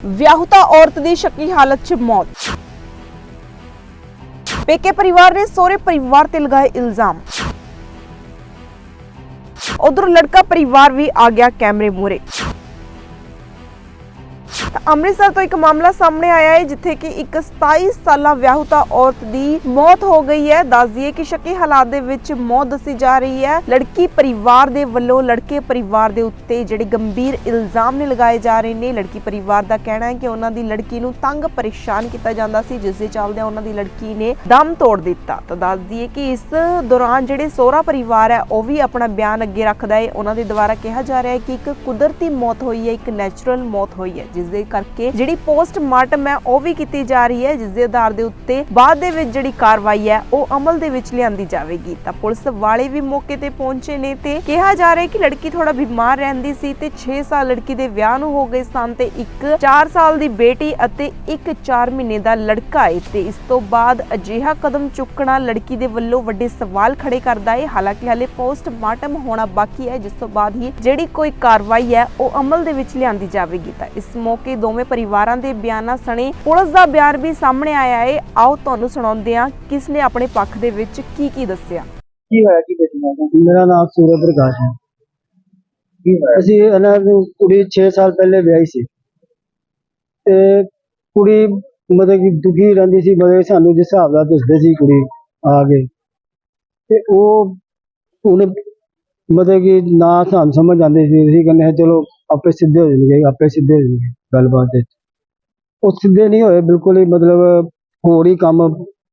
ਵਿਆਹੁਤਾ ਔਰਤ ਦੀ ਸ਼ੱਕੀ ਹਾਲਤ 'ਚ ਮੌਤ ਪੇਕੇ ਪਰਿਵਾਰ ਨੇ ਸਹੁਰੇ ਪਰਿਵਾਰ ਤੇ ਲਗਾਏ ਇਲਜ਼ਾਮ ਉਧਰ ਲੜਕਾ ਪਰਿਵਾਰ ਵੀ ਆ ਗਿਆ ਕੈਮਰੇ ਮੂਹਰੇ ਤਾਂ ਅੰਮ੍ਰਿਤਸਰ ਤੋਂ ਇੱਕ ਮਾਮਲਾ ਸਾਹਮਣੇ ਆਇਆ ਹੈ, ਜਿੱਥੇ ਕਿ ਇੱਕ 27 ਸਾਲਾ ਵਿਆਹੁਤਾ ਔਰਤ ਦੀ ਮੌਤ ਹੋ ਗਈ ਹੈ। ਦੱਸ ਦਈਏ ਕਿ ਸ਼ੱਕੀ ਹਾਲਾਤ ਦੇ ਵਿੱਚ ਮੌਤ ਦੱਸੀ ਜਾ ਰਹੀ ਹੈ। ਲੜਕੀ ਪਰਿਵਾਰ ਦੇ ਵੱਲੋਂ ਲੜਕੇ ਪਰਿਵਾਰ ਦੇ ਉੱਤੇ ਜਿਹੜੇ ਗੰਭੀਰ ਇਲਜ਼ਾਮ ਨੇ ਲਗਾਏ ਜਾ ਰਹੇ ਨੇ। ਲੜਕੀ ਪਰਿਵਾਰ ਦਾ ਕਹਿਣਾ ਹੈ ਕਿ ਉਹਨਾਂ ਦੀ ਲੜਕੀ ਨੂੰ ਤੰਗ ਪਰੇਸ਼ਾਨ ਕੀਤਾ ਜਾਂਦਾ ਸੀ, ਜਿਸ ਦੇ ਚੱਲਦਿਆਂ ਉਹਨਾਂ ਦੀ ਲੜਕੀ ਨੇ ਦਮ ਤੋੜ ਦਿੱਤਾ। ਤਾਂ ਦੱਸ ਦਈਏ ਕਿ ਇਸ ਦੌਰਾਨ ਜਿਹੜੇ ਸੋਹਰਾ ਪਰਿਵਾਰ ਹੈ, ਉਹ ਵੀ ਆਪਣਾ ਬਿਆਨ ਅੱਗੇ ਰੱਖਦਾ ਹੈ। ਉਹਨਾਂ ਦੇ ਦੁਆਰਾ ਕਿਹਾ ਜਾ ਰਿਹਾ ਹੈ ਕਿ ਇੱਕ ਕੁਦਰਤੀ ਮੌਤ ਹੋਈ ਹੈ, ਇੱਕ ਨੈਚੁਰਲ ਮੌਤ ਹੋਈ ਹੈ, ਜਿਸ ਦੇ ਕਰਕੇ ਜਿਹੜੀ ਪੋਸਟਮਾਰਟਮ ਹੈ ਉਹ ਵੀ ਕੀਤੀ ਜਾ ਰਹੀ ਹੈ ਜਿਸ ਦੇ ਆਧਾਰ ਦੇ ਉੱਤੇ ਬਾਅਦ ਦੇ ਵਿੱਚ ਜਿਹੜੀ ਕਾਰਵਾਈ ਹੈ, ਉਹ ਅਮਲ ਦੇ ਵਿੱਚ ਲਿਆਂਦੀ ਜਾਵੇਗੀ। ਤਾਂ ਪੁਲਿਸ ਵਾਲੇ ਵੀ ਮੌਕੇ ਤੇ ਪਹੁੰਚੇ ਨੇ ਤੇ ਕਿਹਾ ਜਾ ਰਿਹਾ ਹੈ ਕਿ ਲੜਕੀ ਥੋੜਾ ਬਿਮਾਰ ਰਹਿੰਦੀ ਸੀ ਤੇ 6 ਸਾਲ ਲੜਕੀ ਦੇ ਵਿਆਹ ਨੂੰ ਹੋ ਗਏ ਸਨ ਤੇ ਇੱਕ 4 ਸਾਲ ਦੀ ਬੇਟੀ ਅਤੇ ਇੱਕ 4 ਮਹੀਨੇ ਦਾ ਲੜਕਾ ਹੈ ਤੇ ਇਸ ਤੋਂ ਬਾਅਦ ਅਜਿਹਾ ਕਦਮ ਚੁੱਕਣਾ ਲੜਕੀ ਦੇ ਵੱਲੋਂ ਵੱਡੇ ਸਵਾਲ ਖੜੇ ਕਰਦਾ ਹੈ। ਹਾਲਾਂਕਿ ਹਲੇ ਪੋਸਟਮਾਰਟਮ ਹੋਣਾ ਬਾਕੀ ਹੈ, ਜਿਸ ਤੋਂ ਬਾਅਦ ਹੀ ਜਿਹੜੀ ਕੋਈ ਕਾਰਵਾਈ ਹੈ, ਉਹ ਅਮਲ ਦੇ ਵਿੱਚ ਲਿਆਂਦੀ ਜਾਵੇਗੀ। ਤਾਂ ਇਸ ਮੌਕੇ ਦੋਵੇਂ ਪਰਿਵਾਰਾਂ ਦੇ ਬਿਆਨਾਂ ਸਣੇ ਪੁਲਿਸ ਦਾ ਬਿਆਨ ਵੀ ਸਾਹਮਣੇ ਆਇਆ ਹੈ ਆਓ ਤੁਹਾਨੂੰ ਸੁਣਾਉਂਦੇ ਹਾਂ ਕਿਸ ਨੇ ਆਪਣੇ ਪੱਖ ਦੇ ਵਿੱਚ ਕੀ ਕੀ ਦੱਸਿਆ। ਕੀ ਹੋਇਆ? ਕੀ ਬੇਟੀ ਨਾਲ ਮੇਰਾ ਨਾਮ ਸੂਰਜ ਪ੍ਰਕਾਸ਼ ਹੈ। ਕੀ ਹੋਇਆ? ਅਸੀਂ ਇਹਨਾਂ ਨੂੰ ਕੁੜੀ 6 ਸਾਲ ਪਹਿਲੇ ਵਿਆਹੀ ਸੀ। ਤੇ ਕੁੜੀ ਮਤਲਬ ਕਿ ਦੁਖੀ ਰਹਿੰਦੀ ਸੀ ਮਤਲਬ ਕਿ ਸਾਨੂੰ ਜਿਸ ਹਿਸਾਬ ਦਾ ਦੱਸਦੇ ਸੀ ਕੁੜੀ ਆ ਕੇ ਤੇ ਉਹ ਉਹਨੇ ਮਤਲਬ ਕਿ ਨਾ ਸਾਨੂੰ ਸਮਝ ਆਉਂਦੀ ਸੀ। ਅਸੀਂ ਕਹਿੰਦੇ ਹਾਂ ਚਲੋ ਆਪੇ ਸਿੱਧੇ ਹੋ ਜਾਣਗੇ, ਆਪੇ ਸਿੱਧੇ ਹੋ ਜਾਣਗੇ ਗੱਲਬਾਤ ਵਿੱਚ। ਉਹ ਸਿੱਧੇ ਨਹੀਂ ਹੋਏ, ਬਿਲਕੁਲ ਹੀ ਮਤਲਬ ਹੋਰ ਹੀ ਕੰਮ,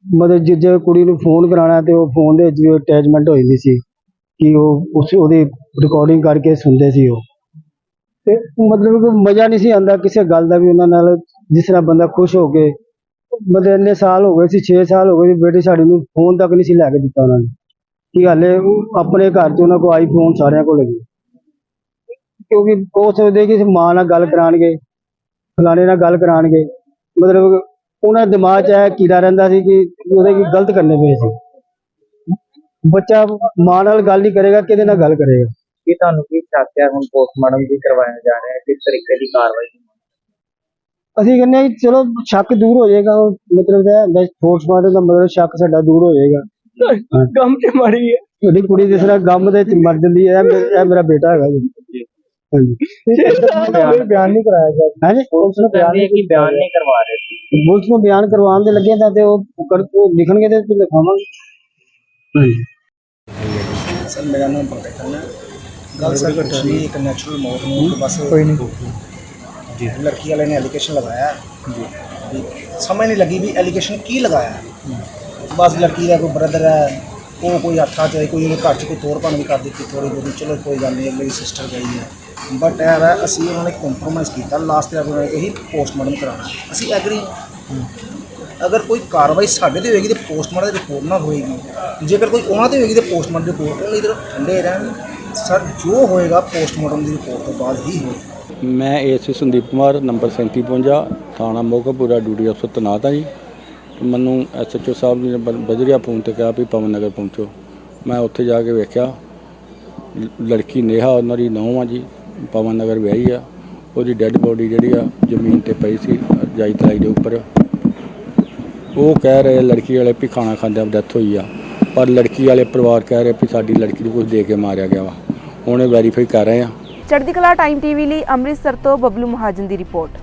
ਮਤਲਬ ਜੇ ਜੇ ਕੁੜੀ ਨੂੰ ਫੋਨ ਕਰਾਉਣਾ ਤੇ ਉਹ ਫੋਨ ਦੇ ਵਿੱਚ ਵੀ ਅਟੈਚਮੈਂਟ ਹੋ ਜਾਂਦੀ ਸੀ ਕਿ ਉਹ ਉਸ ਉਹਦੀ ਰਿਕਾਰਡਿੰਗ ਕਰਕੇ ਸੁਣਦੇ ਸੀ ਉਹ। ਤੇ ਮਤਲਬ ਕਿ ਮਜ਼ਾ ਨਹੀਂ ਸੀ ਆਉਂਦਾ ਕਿਸੇ ਗੱਲ ਦਾ ਵੀ ਉਹਨਾਂ ਨਾਲ, ਜਿਸ ਤਰ੍ਹਾਂ ਬੰਦਾ ਖੁਸ਼ ਹੋ ਕੇ, ਮਤਲਬ ਇੰਨੇ ਸਾਲ ਹੋ ਗਏ ਸੀ 6 ਸਾਲ ਹੋ ਗਏ ਸੀ, ਬੇਟੇ ਸਾਡੀ ਨੂੰ ਫੋਨ ਤੱਕ ਨਹੀਂ ਸੀ ਲੈ ਕੇ ਦਿੱਤਾ ਉਹਨਾਂ ਨੇ। ਕਿ ਹਾਲੇ ਉਹ ਆਪਣੇ ਘਰ 'ਚ ਉਹਨਾਂ ਕੋਲ ਆਈਫੋਨ ਸਾਰਿਆਂ ਕੋਲ ਹੈਗੇ। ਕਿਉਂਕਿ ਉਹ ਸੋਚਦੇ ਕਿ ਮਾਂ ਨਾਲ ਗੱਲ ਕਰਾਣਗੇ ਫਲਾਣੇ ਨਾਲ ਗੱਲ ਕਰਾਣਗੇ ਮਤਲਬ ਉਹਨਾਂ ਦੇ ਦਿਮਾਗ 'ਚ ਇਹ ਕੀੜਾ ਰਹਿੰਦਾ ਸੀ ਕਿ ਉਹਦੇ ਕੀ ਗਲਤ ਕਰਨੇ ਪਏ ਸੀ। ਬੱਚਾ ਮਾਂ ਨਾਲ ਗੱਲ ਨਹੀਂ ਕਰੇਗਾ ਕਿਹਦੇ ਨਾਲ ਗੱਲ ਕਰੇਗਾ? ਕੀ ਤੁਹਾਨੂੰ ਕੀ ਹੈ ਹੁਣ ਪੋਸਟਮਾਰਟਮ ਵੀ ਕਰਵਾਇਆ ਜਾ ਰਿਹਾ ਹੈ? ਕਿਸ ਤਰੀਕੇ ਦੀ ਕਾਰਵਾਈ? ਅਸੀਂ ਕਹਿੰਦੇ ਹਾਂ ਕਿ ਚਲੋ ਸ਼ੱਕ ਦੂਰ ਹੋ ਜਾਏਗਾ ਉਹ ਮਤਲਬ ਇਹ ਹੁੰਦਾ ਪੋਸਟਮਾਰਟਮ ਦਾ ਮਤਲਬ ਸ਼ੱਕ ਸਾਡਾ ਦੂਰ ਹੋ ਜਾਏਗਾ। ਕੰਮ ਤੇ ਮਾਰੀ ਹੈ। ਤੁਹਾਡੀ ਕੁੜੀ ਜਿਸ ਤਰ੍ਹਾਂ ਗਮ ਦੇ ਵਿੱਚ ਮਰ ਜਾਂਦੀ ਹੈ ਇਹ ਮੇਰਾ ਬੇਟਾ ਹੈਗਾ ਜੀ। ਹਾਂਜੀ। ਬਿਆਨ ਨਹੀਂ ਕਰਾਇਆ ਗਿਆ। ਹਾਂਜੀ। ਪੁਲਿਸ ਨੂੰ ਬਿਆਨ ਕਹਿੰਦੇ ਕਿ ਬਿਆਨ ਨਹੀਂ ਕਰਵਾ ਰਹੇ ਸੀ ਪੁਲਿਸ ਨੂੰ ਬਿਆਨ ਕਰਵਾਉਣ ਦੇ ਲੱਗੇ ਤਾਂ ਤੇ ਉਹ ਕਰ ਉਹ ਲਿਖਣਗੇ ਤੇ ਫਿਰ ਲਿਖਾਵਾਂਗੇ। ਹਾਂਜੀ। ਸਰ ਮੇਰਾ ਨਾਮ ਪੰਕਜ ਖੰਨਾ ਹੈ। ਗੱਲ ਸਰ ਕੁਛ ਨਹੀਂ ਇੱਕ ਨੈਚੁਰਲ ਮੌਤ ਨੂੰ ਇੱਕ ਬਸ ਕੋਈ ਨਹੀਂ। ਜੀ। ਲੜਕੀ ਵਾਲੇ ਨੇ ਐਲੀਗੇਸ਼ਨ ਲਗਾਇਆ। ਜੀ। ਸਮਝ ਨਹੀਂ ਲੱਗੀ ਵੀ ਐਲੀਗੇਸ਼ਨ ਕੀ ਲਗਾਇਆ। ਬਸ ਲੜਕੀ ਦਾ ਕੋਈ ਬ੍ਰਦਰ ਹੈ ਉਹ ਕੋਈ ਹੱਥਾਂ 'ਚ ਕੋਈ ਉਹਦੇ ਘਰ 'ਚ ਕੋਈ ਤੋੜ ਭੰਨ ਵੀ ਕਰ ਦਿੱਤੀ ਥੋੜੀ ਬਹੁਤੀ। ਚਲੋ ਕੋਈ ਗੱਲ ਨਹੀਂ, ਮੇਰੀ ਸਿਸਟਰ ਗਈ ਹੈ। ਬਟ ਇਹ ਹੈ, ਅਸੀਂ ਉਹਨਾਂ ਨੇ ਕੰਪਰੋਮਾਈਜ਼ ਕੀਤਾ ਲਾਸਟ ਤੇ ਉਹਨਾਂ ਨੇ ਪੋਸਟਮਾਰਟਮ ਕਰਾਉਣਾ। ਅਸੀਂ ਐਗਰੀ ਅਗਰ ਕੋਈ ਕਾਰਵਾਈ ਸਾਡੇ ਤੇ ਹੋਏਗੀ ਤੇ ਪੋਸਟਮਾਰਟਮ ਦੀ ਰਿਪੋਰਟ ਨਾਲ ਹੋਏਗੀ। ਜੇਕਰ ਕੋਈ ਉਹਨਾਂ ਤੇ ਹੋਏਗੀ ਤੇ ਪੋਸਟਮਾਰਟਮ ਦੀ ਰਿਪੋਰਟ ਉਹ ਇਧਰ ਠੰਡੇ ਰਹਿਣ। ਸਰ ਜੋ ਹੋਏਗਾ ਪੋਸਟਮਾਰਟਮ ਦੀ ਰਿਪੋਰਟ ਤੋਂ ਬਾਅਦ ਹੀ ਹੋਏਗਾ। ਮੈਂ ਏਐਸਪੀ ਸੰਦੀਪ ਕੁਮਾਰ, ਨੰਬਰ 3752 ਥਾਣਾ ਮੋਗਪੁਰਾ ਡਿਊਟੀ ਅਫਸਰ ਤੈਨਾਤ ਹਾਂ ਜੀ। ਮੈਨੂੰ ਐਸਐਚਓ ਸਾਹਿਬ ਨੇ ਬ- ਬਜਰੀਆ ਫੋਨ ਤੇ ਕਿਹਾ ਵੀ ਪਵਨ ਨਗਰ ਪਹੁੰਚੋ। ਮੈਂ ਉੱਥੇ ਜਾ ਕੇ ਵੇਖਿਆ। ਲ- ਲੜਕੀ ਨੇਹਾ, ਉਹਨਾਂ ਦੀ ਨੌਂ ਆ ਜੀ। ਪਵਨ ਨਗਰ ਵਿਆਹੀ ਆ। ਉਹਦੀ ਡੈੱਡ ਬੋਡੀ ਜਿਹੜੀ ਆ, ਜ਼ਮੀਨ ਤੇ ਪਈ ਸੀ, ਜਾਈ ਤਲਾਈ ਦੇ ਉੱਪਰ। ਉਹ ਕਹਿ ਰਹੇ ਲੜਕੀ ਵਾਲੇ ਵੀ ਖਾਣਾ ਖਾਂਦਿਆਂ ਡੈਥ ਹੋਈ ਆ। ਪਰ ਲੜਕੀ ਵਾਲੇ ਪਰਿਵਾਰ ਕਹਿ ਰਹੇ ਵੀ ਸਾਡੀ ਲੜਕੀ ਨੂੰ ਕੁਝ ਦੇ ਕੇ ਮਾਰਿਆ ਗਿਆ ਵਾ। ਹੁਣ ਇਹ ਵੈਰੀਫਾਈ ਕਰ ਰਹੇ ਆ। ਚੜ੍ਹਦੀ ਕਲਾ ਟਾਈਮ ਟੀਵੀ ਲਈ ਅੰਮ੍ਰਿਤਸਰ ਤੋਂ ਬਬਲੂ ਮਹਾਜਨ ਦੀ ਰਿਪੋਰਟ।